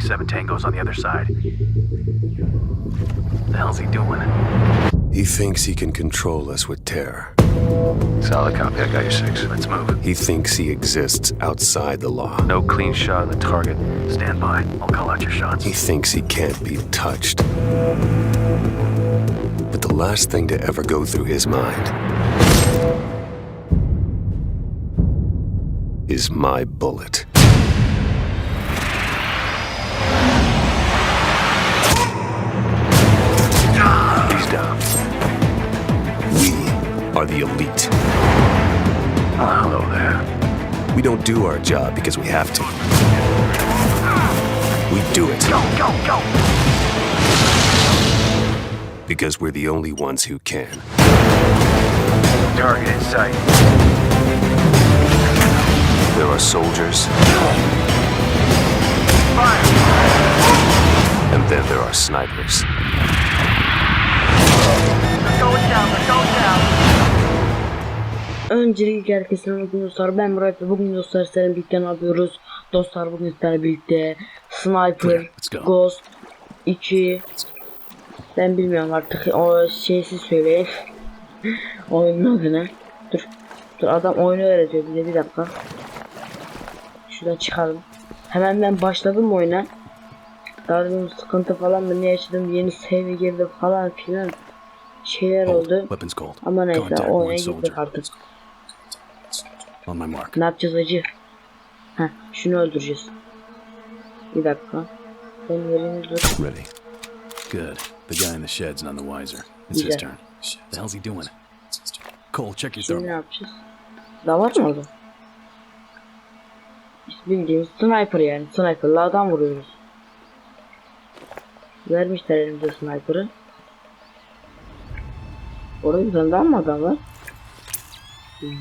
Seven tangos on the other side. The hell's he doing? He thinks he can control us with terror. Solid copy. I got your six. Let's move. He thinks he exists outside the law. No clean shot on the target. Stand by. I'll call out your shots. He thinks he can't be touched. But the last thing to ever go through his mind is my bullet. Are the elite. Oh, hello there. We don't do our job because we have to. We do it Go, go, go! because we're the only ones who can. Target in sight. There are soldiers, Fire! and then there are snipers. They're going down. They're going down. Öncelikle herkese merhaba dostlar. Ben Murat ve bugün dostlar sizlerle birlikte ne yapıyoruz? Dostlar bugün sizlerle birlikte Sniper. Ghost 2 Ben bilmiyorum artık o şeysi söyleyin Oyunun adını Dur Dur adam oyunu öğretiyor bize bir dakika. Şuradan çıkalım. Hemen ben başladım oyuna. Dedim sıkıntı falan mı ne yaşadım yeni save girdi falan filan Şeyler oldu ama neyse one gittik artık On my mark. Ne yapacağız acı? Heh, şunu öldüreceğiz. Bir dakika. Ben vereyim dur. Ready. Good. The guy in the shed's none the wiser. It's his turn. The hell's he doing? Cole, check your Şimdi ne thermal. yapacağız? Daha var mı? İşte bildiğimiz sniper yani. Sniper'la adam vuruyoruz. Vermişler elimize sniper'ı. Orada bir tane daha mı adam var?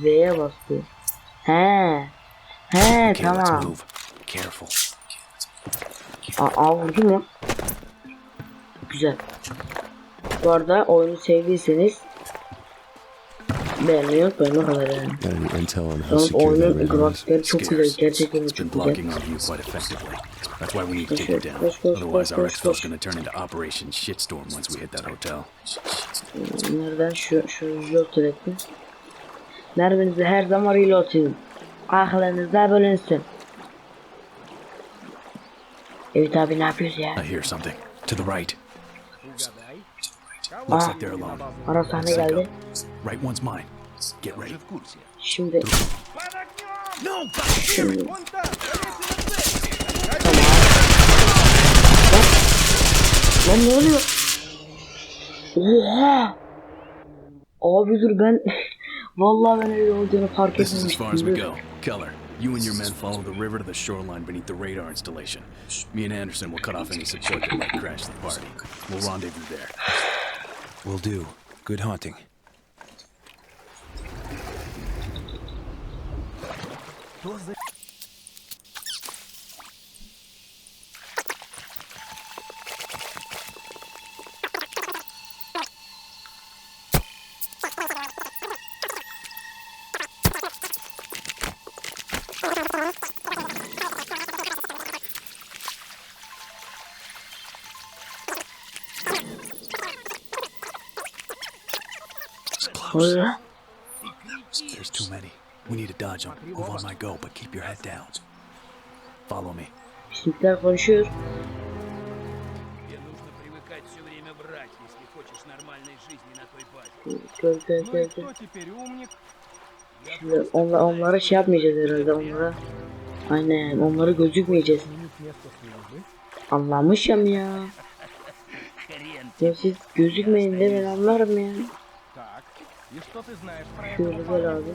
Z'ye bastı. He. He Okay, tamam. Aa, aa vurdu mu? Güzel. Bu arada oyunu sevdiyseniz beğenmeyi unutmayın o kadar yani. Got any intel on how Yalnız secure that oyunun ring is? grafikleri çok güzel. Scarce. Gerçekten It's been blocking our view quite effectively. That's why we need to take it down. Push, push, Otherwise, our push, exfil's push. gonna turn into Operation Shitstorm once we hit that hotel. Mm, Nereden şu şu reload edelim. Nervinizi her zaman reload edin. Aklınızda bölünsün. Evet abi ne yapıyoruz ya? I hear something. To the right. Looks like they're alone. ara sahne Set geldi. up. Right one's mine. Get ready. Şimdi No! şimdi Lan ne oluyor? Oha! Abi dur ben Vallahi ben öyle olduğunu fark This is as far as we go. Keller, you and your men follow the river to the shoreline beneath the radar installation. Me and Anderson will cut off any support that might crash the party. We'll rendezvous there. We'll do. Good hunting. Ne oluyor lan? There's too many. We need to dodge them. Move on my go, but keep your head down. Follow me. Pislikler konuşuyor. Gör gör gör gör. Şimdi onla, onlara şey yapmayacağız herhalde onlara. Aynen onlara gözükmeyeceğiz. Anlamışım ya. Ya siz gözükmeyin de ben anlarım ya. И что ты знаешь про Şöyle gel abi.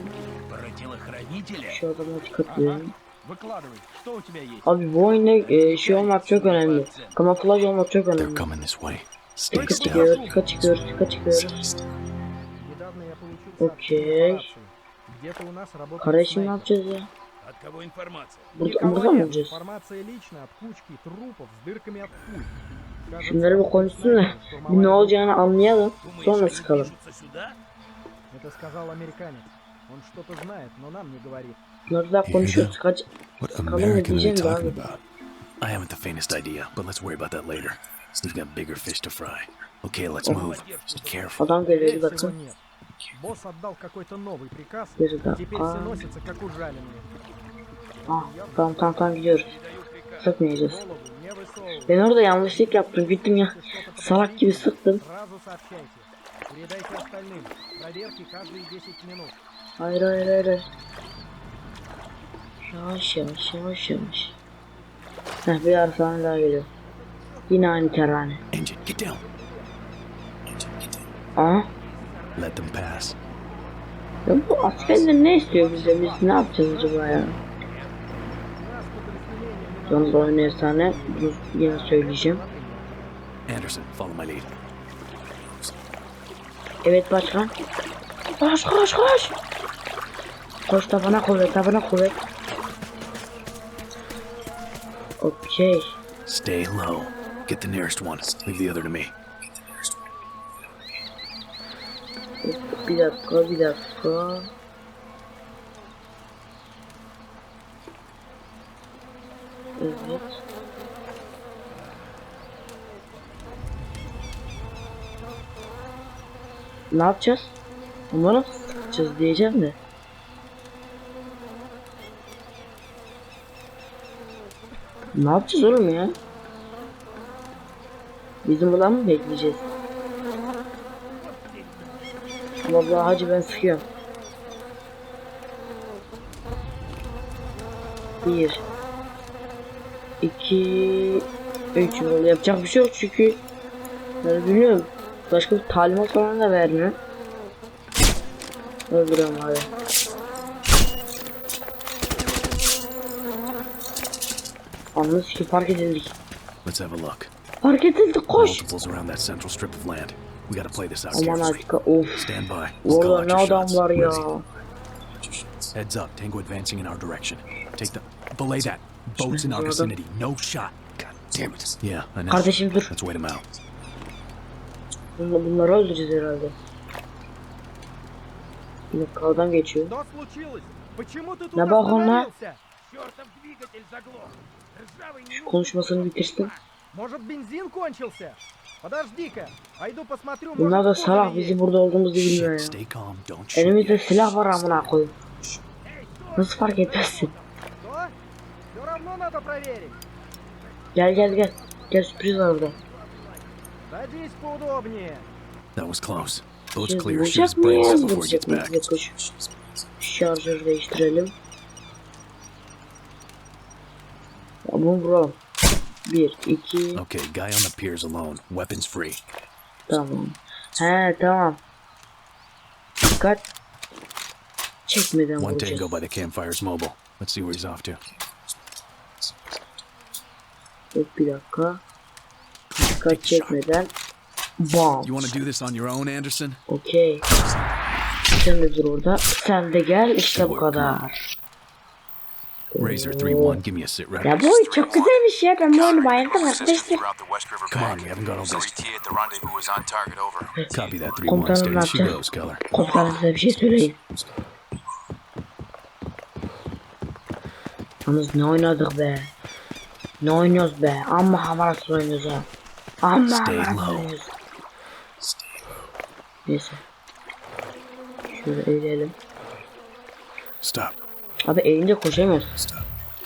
Про телохранителя? Şu adama dikkat edelim. Выкладывай, что у тебя есть? Abi bu oyunda e, şey olmak çok önemli. Kamuflaj olmak çok They're önemli. coming this way. Stay Dikkat still. çıkıyoruz, dikkat çıkıyoruz, dikkat çıkıyoruz. Недавно я получил Окей. сообщение Где-то у нас работает Kardeşim ne снайпер. yapacağız ya? От кого информация? Burada, Никого burada mı нет. olacağız? Информация лично от кучки трупов с дырками от пуль. Кажется, Şunları bir konuşsun da bir ne olacağını anlayalım. Думаешь, Sonra они sıkalım. движутся сюда? Это сказал американец. Он что-то знает, но нам не говорит. Bunları da konuşuyoruz. Kaç What Sıkalım mı American are they diyeceğim de talking abi. about? I haven't the faintest idea, but let's worry about that later. We've got bigger fish to fry. Okay, let's move. Be careful. Adam geliyor bir Всего dakika. нет. Босс отдал какой-то новый приказ. Bir dakika. Теперь все носятся как ужаленные. Ah, tamam tamam tamam gidiyoruz. Sıkmayacağız. Голову не высовывай. Ben orada yanlışlık yaptım. Gittim ya. Salak gibi sıktım. Сразу сообщайте. Передайте остальным. Проверки каждые 10 минут. Hayır hayır hayır. hayır. Yavaş yavaş yavaş yavaş. Heh bir arasana daha geliyor. Yine aynı terane. Engine, get down. Aa. Let them pass. Ya bu askerler ne istiyor bize? Biz ne yapacağız acaba ya? Yalnız oyun efsane. Bunu yine söyleyeceğim. Anderson, follow my lead. Evet başkan. Koş koş koş. Koş tabana kuvvet tabana kuvvet. Okey. Stay low. Get the nearest one. Leave the other to me. Bir dakika bir dakika. Evet. Ne yapacağız? Umarım sıkacağız diyeceğim de. Ne yapacağız oğlum ya? Bizim buradan mı bekleyeceğiz? Vallahi hacı ben sıkıyorum. Bir. iki, Üç. Yapacak bir şey yok çünkü. Ben bilmiyorum. Başka bir talimat falan da vermiyor. Öldürüyorum abi. Anladın ki fark edildik. Let's have a look. Fark edildik koş. Multiples around that central strip of land. We gotta play this out Aman artık of. Stand by. Orada ne your adam shots. var ya. Heads up. Tango advancing in our direction. Take the... Belay that. Boats in our vicinity. No shot. God damn it. Yeah, I know. Kardeşim dur. Let's wait him out. Bunla, bunları öldüreceğiz herhalde. Yukarıdan geçiyor. Ne bak ona? Şu konuşmasını bitirsin. Bunlar da salak bizim burada olduğumuzu bilmiyor ya. Elimizde silah var amına koy. Nasıl fark etmezsin? Gel gel gel. Gel sürpriz var burada. Садись поудобнее. That was close. Boat's Şimdi clear. Shoot his vuracak brains mıyız? before he Vuracak gets mıyız? back. Bir dakika şu şarjör değiştirelim. Ya bunu vuralım. Bir, iki, Okay, guy on the piers alone. Weapons free. tamam. He tamam. Dikkat. Çekmeden One vuracağız. Tango by the campfire's mobile. Let's see where he's off to. Dur bir dakika. Dikkat çekmeden. Bam. You want to do this on your own, Anderson? Okey. Sen de dur orada. Sen de gel. İşte bu kadar. Razor 3-1, give me a sit rep. Ya bu oyun çok güzelmiş ya. Ben bu oyunu bayıldım arkadaşlar. Come on, we haven't got all this. Copy that 3-1, Komutanım steady ne as she goes, Keller. Komutanım size bir şey söyleyeyim. Yalnız ne oynadık be. Ne oynuyoruz be. Amma havarasız oynuyoruz ha. Amma Stay low. Neyse. Şöyle eğilelim. Stop. Abi eğince koşamıyoruz. Stop.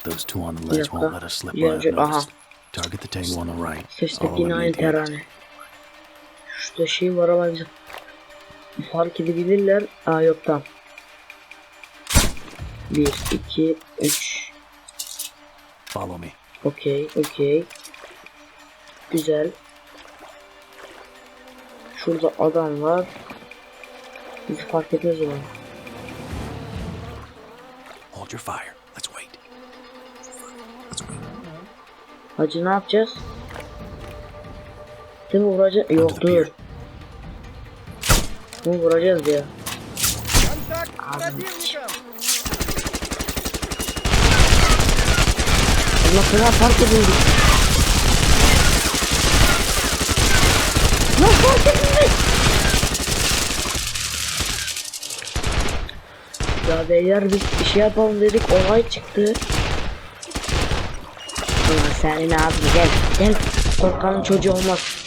Those two on the ledge won't let us slip by unnoticed. Target the Tango on the right. I'll yine aynı terane. Şurada şey var ama bize fark edebilirler. Aa yok tamam. 1, 2, 3. Follow me. Okey, okey. Güzel. Şurada adam var. Bizi fark etmez olan. Hold your fire. Let's wait. Let's wait. Hacı ne yapacağız? Değil mi vuracağız? Yok dur. Bunu vuracağız ya. Allah kadar fark edildi. Lan fark edildik. Ya beyler biz bir şey yapalım dedik olay çıktı. Ulan Senin abi gel. Gel. Korkanın çocuğu olmaz.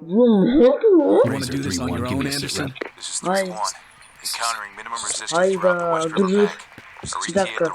Bu ne oldu mu? You want to do this on your own, Anderson? This is Hayır. 3-1. Encountering minimum resistance Hayda, dur. Bir dakika.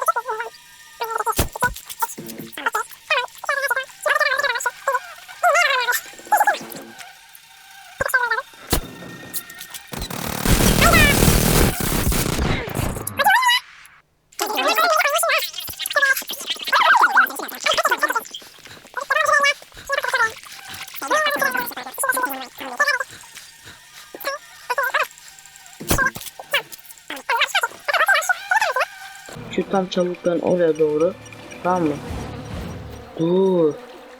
Tam çabuktan oraya doğru. Tamam mı? Dur.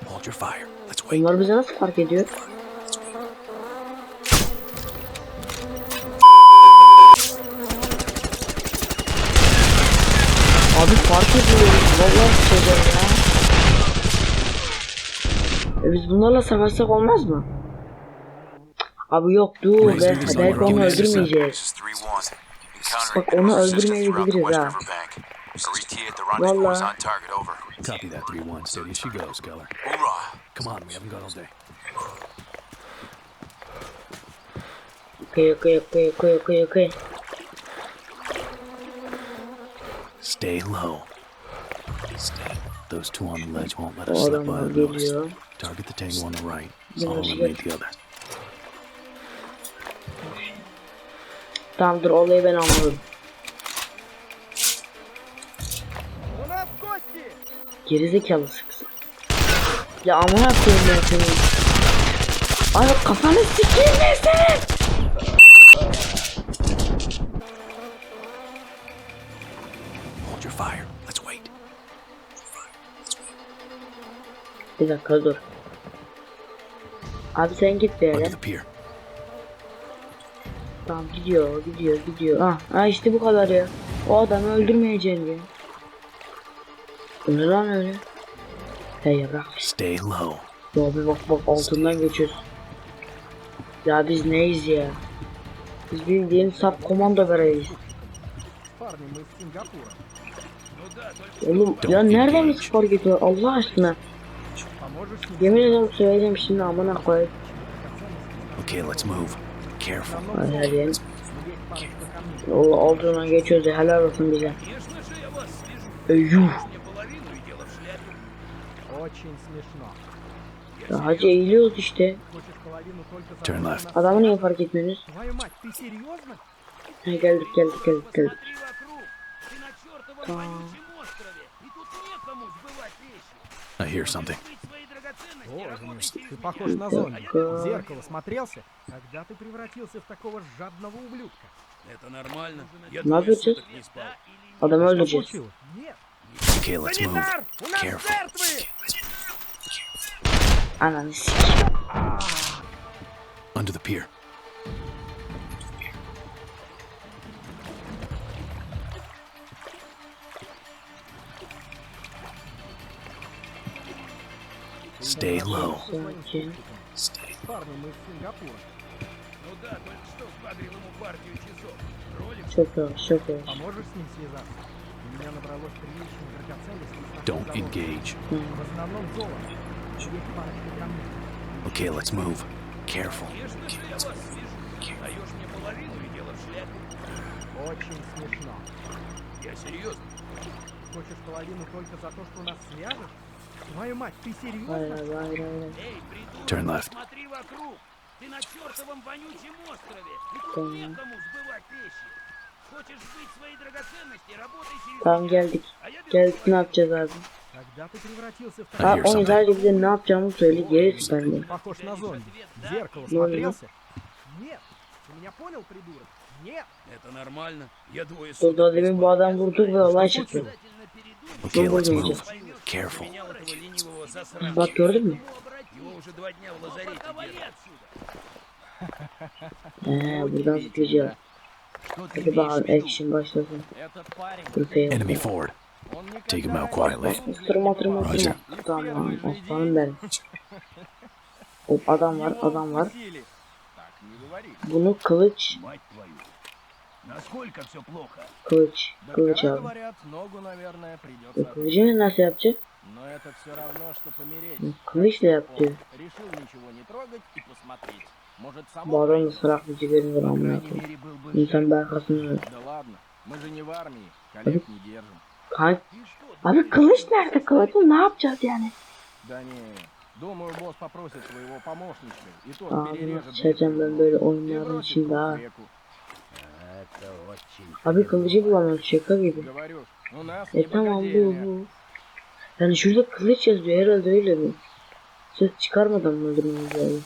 Hold your fire. Bunlar bize nasıl fark ediyor? Abi fark ediyoruz. Vallahi söylüyorum ya. E biz bunlarla savaşsak olmaz mı? Abi yok dur be. Belki on onu öldürmeyeceğiz. This is 3-1. Encountering Bak, onu öldürmeyebiliriz ha. West river bank. RETA at the rendezvous is on target over. Copy that 3-1. Steady as she goes, Keller. Hoorah! Come on, we haven't got all day. Okay, okay, okay, okay, okay, okay. Stay low. Stay. Those two on the ledge won't let us slip by adamlar unnoticed. Target the tango on the right. Yeah, I'll eliminate the other. Tamam dur olayı ben anladım. Gerizekalısı kız. Ya amına koyayım ya seni. Ay kafanı sikeyim ben senin. Hold your fire. Let's wait. Bir dakika dur. Abi sen git bir yere. Tamam gidiyor gidiyor gidiyor. Ah, ah işte bu kadar ya. O adamı öldürmeyeceksin ya. Bu ne lan öyle? Hey yavrak. Stay low. Ya Abi bak bak altından geçiyoruz. Ya biz neyiz ya? Biz bildiğin sap komando vereyiz. Oğlum ya nereden bir spor gidiyor Allah aşkına? Yemin ederim söyleyeceğim şimdi amına koy. Okay, let's move. Careful. Hadi. O altından geçiyoruz helal olsun bize. Eyyuh. Очень смешно. Ya hacı eğiliyoruz işte. Хочешь половину только за Turn left. Adamı niye fark etmiyorsunuz? Твою мать, ты серьезно? Ha, geldik geldik geldik geldik. Вокруг. Ты на чертовом вонючем острове. И тут некому сбывать вещи. I hear something. Быть свои драгоценности, Боже мой, работай через ты меня. похож на зомби. Так, В зеркало смотрелся? Когда ты превратился в такого жадного ублюдка? Это нормально. Я двое yapacağız? суток не спал. Adamı Что öldüreceğiz. случилось? Нет. Okay, let's move. Санитар! У нас Careful. жертвы! Ananı sikeyim. Under the pier. Stay low. Sanki. Парни, мы из Сингапура. Ну да, только что сбагрил ему партию часов. Ролик Çok yavaş çok yavaş. Поможешь с ним связаться? У меня набралось приличных драгоценностей. с наших Don't заводов. engage. В основном золото. Есть парочка камней. Okay, let's move. Careful. Конечно же, я вас свяжу. Даешь мне половину и дело в шляпе. Очень смешно. Я серьезно. Хочешь половину только за то, что нас свяжешь? Твою мать, ты Hayır серьезно? hayır hayır hayır. Эй, придурок, Turn left. смотри вокруг. Ты на чертовом вонючем острове. И тут Tamam. некому сбывать вещи. Tamam geldik. Geldik ne yapacağız abi? Ha onu sadece bize ne yapacağımızı söyle gerisi bende. Burada demin bu adam vurdu ve olay çıktı. Okay, let's move. Careful. Bak gördün mü? Eee э, buradan tutacağım. Hadi bakalım action başlasın. Enemy forward. Take him out quietly. Oturma oturma oturma. Tamam aslanım benim. Hop adam var adam var. Bunu kılıç Kılıç, kılıç abi. E, kılıcı ne nasıl yapacak? Kılıçla yapacak. О, diyor. решил ничего не трогать и посмотреть. Может, Bu само adam da пройдет. sıraklıcı görünür По amına крайней koyayım. мере, был бы İnsan жив. bir arkasını Да ладно, мы же не в армии, коллег не держим. Kanka И что, Abi kılıç nerede? Kılıcı ne yapacağız yani? Да не, думаю, босс попросит своего помощничка, и тот Abi перережет nasıl çekeceğim ben böyle и oyunların бросит içinde труп ha. в реку. Это очень Abi kılıcı bulamıyorum şaka gibi. Говорю, ж, у нас E не tamam bu богадельня. bu. Yani şurada kılıç yazıyor herhalde öyle mi? Ses çıkarmadan mı öldürmemiz lazım?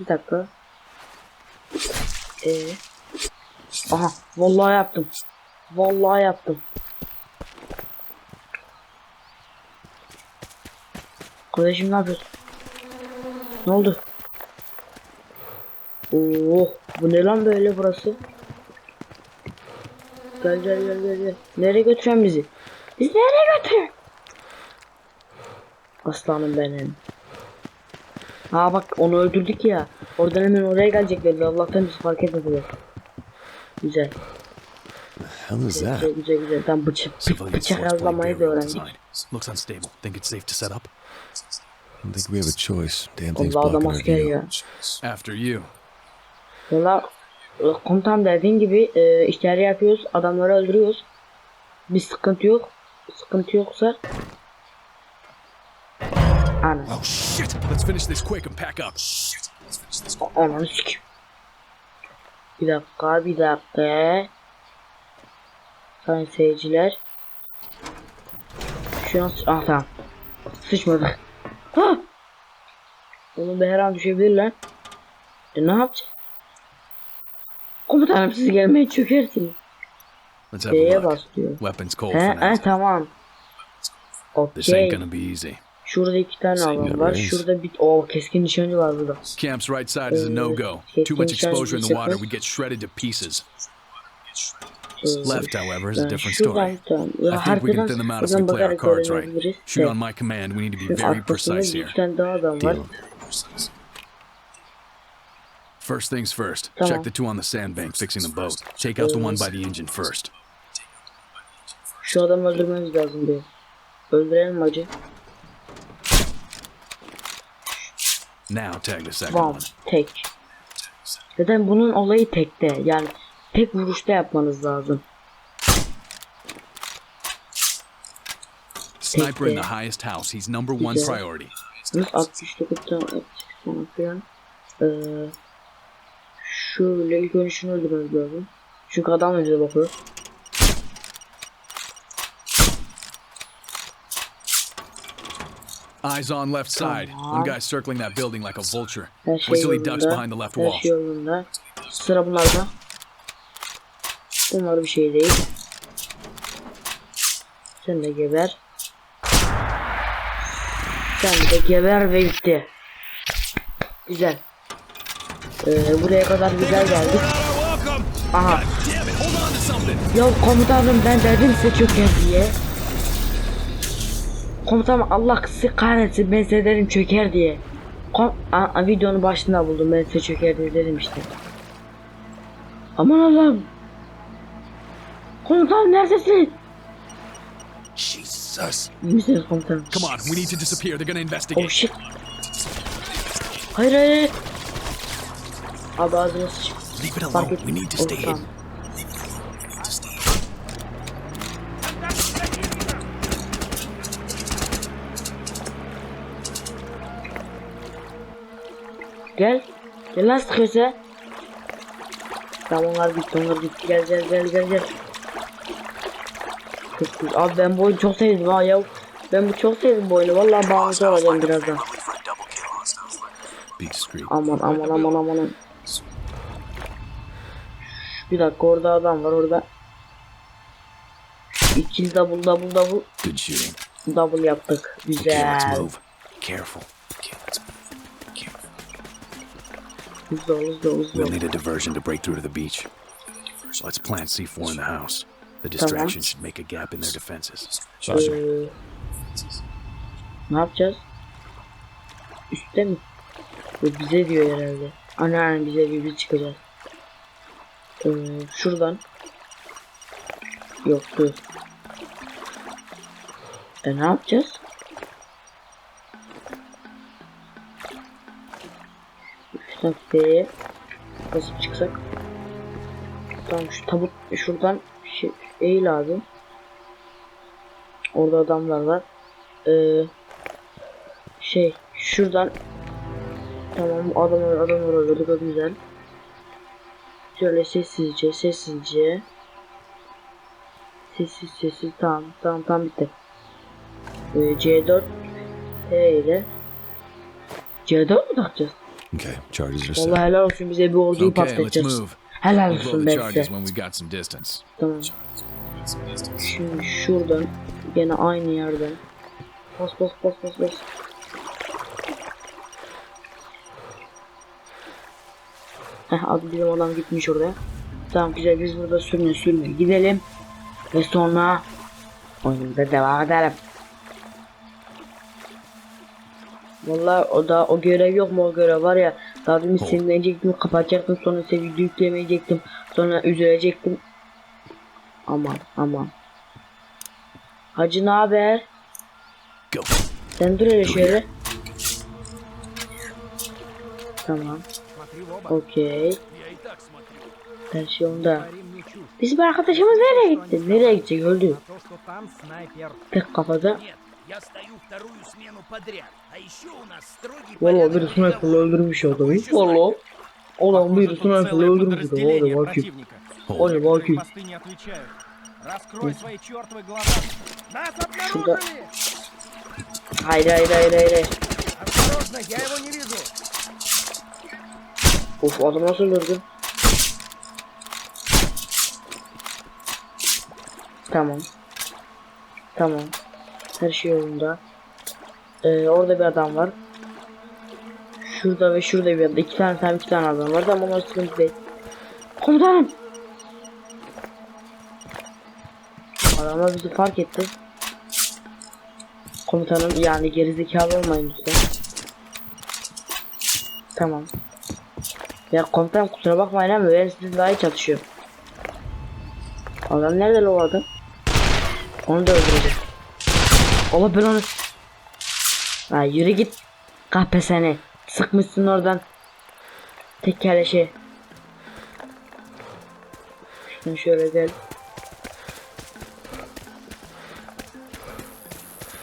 Bir dakika. Ee. Aha vallahi yaptım. Vallahi yaptım. Kardeşim ne yapıyorsun? Ne oldu? Oo, bu ne lan böyle burası? Gel gel gel gel gel. Nereye götürüyorsun bizi? Bizi nereye götürüyorsun? Aslanım benim. Ha bak onu öldürdük ya. Oradan hemen oraya geleceklerdi. Allah'tan biz fark etmediler. Güzel. hell is Güzel that? güzel güzel. Tam bıçak, bıçak yazlamayı da öğrendik. Looks unstable. Think it's safe to set up? I don't think we have a choice. Damn thing's Allah adam blocking our ya. After you. Valla e, komutan dediğin gibi e, işleri yapıyoruz. Adamları öldürüyoruz. Bir sıkıntı yok. Sıkıntı yoksa Ana. Oh shit! Let's finish this quick and pack up. Ananı sikim. Bir dakika, bir dakika. Sayın seyirciler. Şu an... Ah tamam. Sıçmadık. Ha! Oğlum her an düşebilir lan. E ne yapacağız? Komutanım siz gelmeye çökersiniz. Let's have a D'ye look. bas diyor. Weapons cold He, for he now. tamam. This ain't gonna be easy. Şurada iki tane adam var. Şurada bir... Oo keskin nişancı var burada. Camp's right side is a no-go. Uh, Too much exposure in the water, Joseph. we get shredded to pieces. Left, however, is a different story. I think we can thin them out as we play our cards right. Shoot on my command. We need to be very precise here. tane daha adam var. Deal. First things first. Check the two on the sandbank fixing the boat. Take out the one by the engine first. Şu adamı öldürmemiz lazım diyor. Öldürelim mi acı? Now tag the second Bam. one. Tek. Zaten bunun olayı tekte. Yani tek vuruşta yapmanız lazım. Sniper in the highest house. He's number one Güzel. priority. Yalnız 69 tane 68 tane falan. Ee, şöyle ilk önce şunu öldürmemiz lazım. Çünkü adam bize bakıyor. Eyes on left side. One guy circling that building like a vulture. Her şey he ducks behind the left Her wall. şey yolunda. Sıra bunlarda. Bunlar bir şey değil. Sen de geber. Sen de geber ve bitti. Güzel. Ee, buraya kadar güzel geldik. Aha. Ya komutanım ben dedim size çöker diye. Komutanım Allah sizi kahretsin ben size dedim çöker diye. Kom a, a, videonun başında buldum ben size çöker diye dedim işte. Aman Allah'ım. Komutanım neredesin? Jesus. İyi misiniz komutanım? Come on, we need to disappear. They're gonna Oh investigate. shit. Hayır hayır. Abi ağzına sıç. Leave it alone. We need to Oh, stay hidden. Gel. Gel lan sıkıyorsa. Tamam onlar gitti onlar gitti. Gel gel gel gel gel. Çok güzel. Abi ben bu oyunu çok sevdim ha ya. Ben bu çok sevdim bu oyunu. Vallahi bağımlısı olacağım birazdan. Aman aman aman aman. Bir dakika orada adam var orada. İkili double double double double yaptık. Güzel. Careful. Hızlı ol hızlı ol hızlı We'll need a diversion to break through to the beach. So Let's plant C4 in the house. The distraction should make a gap in their defenses. Ee, Ne yapacağız? Üstte mi? Bu bize diyor herhalde. Ana ana bize diyor biz çıkacağız. Ee, şuradan. Yok dur. E ne yapacağız? Şuradan F'ye basıp çıksak. Tamam şu tabut şuradan şey, eğil abi. Orada adamlar var. Ee, şey şuradan tamam adamlar adamlar öldürdük o güzel. Şöyle sessizce sessizce sessiz sessiz tamam tamam tamam bitti. Ee, C4 T ile C4 mu takacağız? Okay, charges are set. Vallahi helal olsun bize bir orduyu Okay, let's patlatacağız. move. Helal olsun the ben charges size. when we got some distance. Tamam. Şimdi şuradan gene aynı yerden. Bas bas bas bas bas. Heh abi bizim adam gitmiş oraya. Tamam güzel biz burada sürme sürme gidelim. Ve sonra oyunumuza devam edelim. Vallahi o da o görev yok mu? O görev var ya Rabbimi silmeyecektim kapatacaktım sonra size yüklemeyecektim sonra üzülecektim. Aman aman. Hacı ne haber? Sen dur hele şöyle. Tamam. Okey. Her şey onda. Bizim arkadaşımız nereye gitti? Nereye gidecek? Öldü. Tek kafada. Нет, я стою вторую смену подряд. А еще у нас строгий Valla порядок bir sniper'la передовой. öldürmüş adamı. Valla. Olan bir sniper'la öldürmüş adamı. Hadi bakayım. Hold Hadi it. bakayım. Посты не отвечают. Раскрой свои чертовы глаза. Нас Şurada. обнаружили! Hayır hayır hayır hayır. hayır. Осторожно, я его не вижу. Of adam nasıl öldürdü? Tamam. Tamam. Her şey yolunda. Ee, orada bir adam var. Şurada ve şurada bir adam. İki tane tam iki tane adam var. Ama onlar sıkıntı değil. Komutanım. Adamlar bizi fark etti. Komutanım yani gerizekalı olmayın lütfen. Tamam. Ya komutanım kusura bakmayın ama ben sizin daha iyi çalışıyorum. Adam nerede o adam? Onu da öldüreceğim. Allah ben onu... Ha, yürü git. Kahpe seni. Sıkmışsın oradan. Tekerleşi. Şey. Şimdi şöyle gel.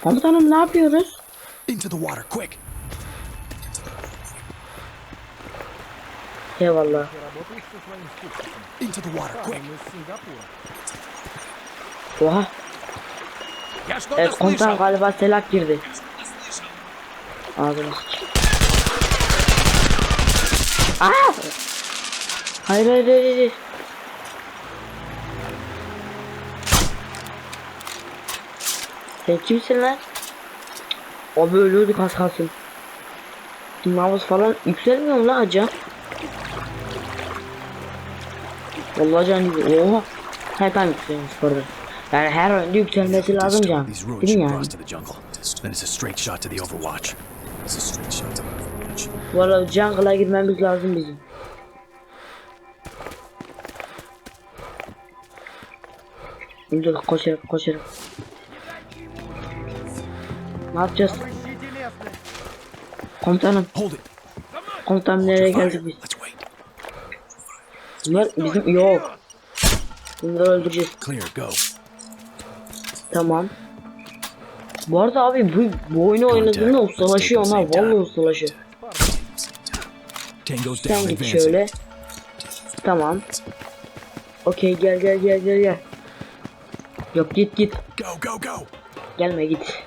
Komutanım ne yapıyoruz? Into the water quick. Eyvallah. Into the water quick. Oha. Evet komutan galiba telak girdi. Ağzına. Aa! Ah! Hayır hayır hayır. hayır. Sen kimsin lan? Abi ölüyorduk az kalsın. Nabız falan yükselmiyor mu lan acaba? Vallahi can gibi. Oha. Hayır ben yükseliyormuş burada. Yani her oyunda yükselmesi lazım can. Değil mi yani? Valla jungle'a girmemiz lazım bizim. Dur koşarım koşarım. Ne yapacağız? Komutanım. Komutanım nereye geldik biz? Bunlar bizim yok. Bunları öldüreceğiz. Tamam. Bu arada abi bu, bu oyunu oynadığında ustalaşıyor onlar. Vallahi ustalaşıyor. Tango's Sen git şöyle. Tamam. Okey gel gel gel gel gel. Yok git git. Go, go, go. Gelme git.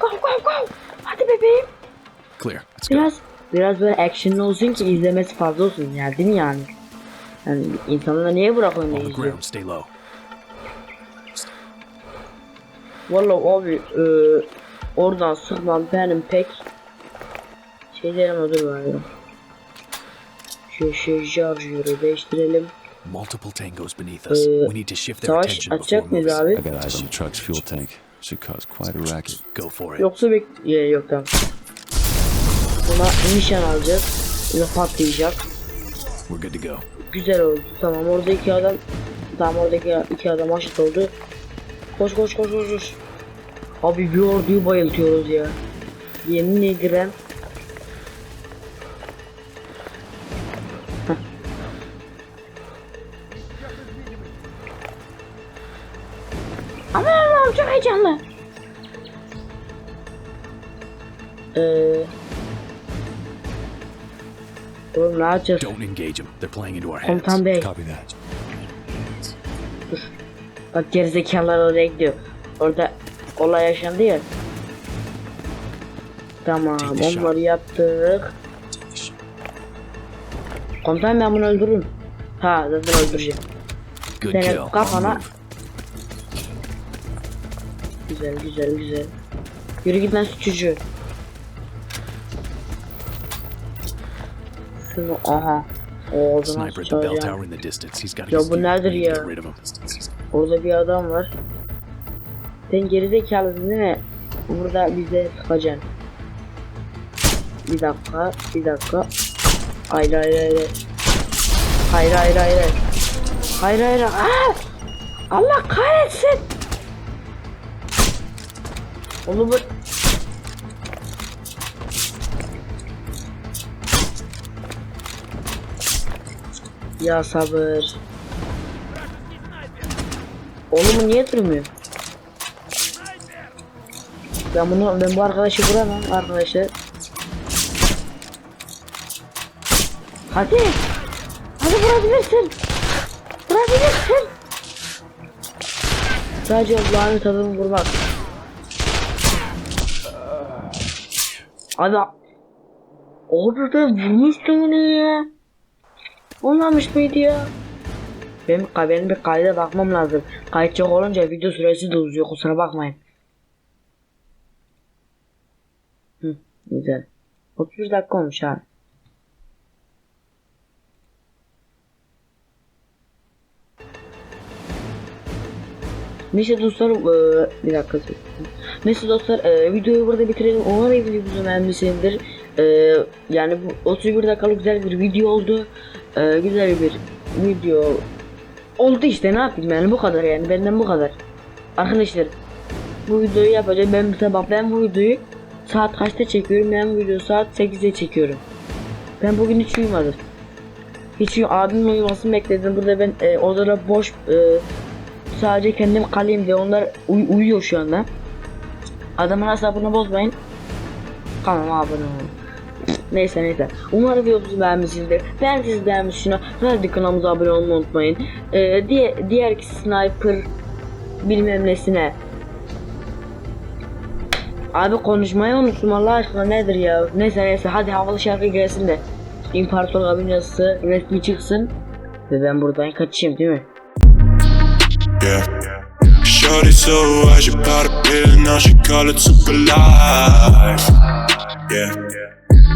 Go go go. Hadi bebeğim. Clear. Biraz biraz böyle actionlı olsun ki izlemesi fazla olsun ya değil mi yani? Yani insanlar niye bırak oyunu izliyor? Vallahi abi e, oradan sıkmam benim pek şeylerim adı var ya. Şu şarjörü değiştirelim. Multiple tangos beneath us. Ee, We need to shift their attention before abi? I got eyes on the truck's fuel tank. Should cause quite a racket. Go for it. Yoksa bek... Ye, yok tamam. Buna nişan alacağız. Ve patlayacak. We're good to go. Güzel oldu. Tamam orada iki adam. Tamam oradaki iki adam aşık oldu. Koş koş koş koş koş. Abi bir orduyu bayıltıyoruz ya. Yemin ederim. Aman Allah'ım çok heyecanlı. Eee... Oğlum ne yapacağız? Don't engage them. They're playing into our hands. Komutan Bey. Copy that. Bak gerizekalılar oraya gidiyor. Orada olay yaşandı ya. Tamam onları yaptık. Komutan ben bunu öldürürüm. Ha zaten öldüreceğim. Senin kafana-. Güzel güzel güzel. Yürü git lan suçucu. Şunu aha. O o zaman Sniper at the bell söyleyeceğim. tower in the distance. He's got Ya bu nedir ya? Get rid of him. Orada bir adam var. Sen gerizekalısın değil mi? Burada bize sıkacaksın. Bir dakika, bir dakika. Hayır hayır hayır. Hayır hayır hayır. hayır. Hayır. Aa! Allah kahretsin. Onu bu... Ya sabır. Oğlum bu niye durmuyor? Ben bunu ben bu arkadaşı vuramam arkadaşlar. Hadi. Hadi vurabilirsin. Vurabilirsin. Sadece Allah'ın tadını vurmak. Abi. Abi ben vurmuştum onu ya. Olmamış mıydı ya? Benim, benim bir kayda bakmam lazım. Kayıt çok olunca video süresi de uzuyor kusura bakmayın. Güzel. 31 dakika olmuş ha. Neyse dostlar eee, bir dakika. Neyse dostlar eee, videoyu burada bitirelim. Umarım videomuzu beğenmişsinizdir. Eee, yani bu 31 dakikalık güzel bir video oldu. Eee, güzel bir video oldu işte ne yapayım yani bu kadar yani benden bu kadar. Arkadaşlar bu videoyu yapacağım ben bir sabah ben bu videoyu saat kaçta çekiyorum ben bu videoyu saat 8'de çekiyorum. Ben bugün hiç uyumadım. Hiç uy abimin uyumasını bekledim. Burada ben e, odada boş e, sadece kendim kalayım diye onlar uy- uyuyor şu anda. Adamın hesabını bozmayın. Kanalıma abone olun. Neyse neyse. Umarım videomuzu beğenmişsinizdir. Beğendiyseniz beğenmişsiniz. Hadi kanalımıza abone olmayı unutmayın. Ee, diğer, diğer sniper bilmem nesine. Abi konuşmayı unuttum Allah aşkına nedir ya. Neyse neyse hadi havalı şarkı gelsin de. İmparator kabinyası resmi çıksın. Ve ben buradan kaçayım değil mi? Yeah. Shorty so wide, she bought a pill, now she call it super life. Yeah.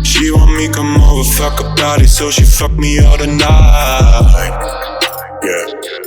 She want me come over, fuck her body, so she fuck me all the night. Yeah.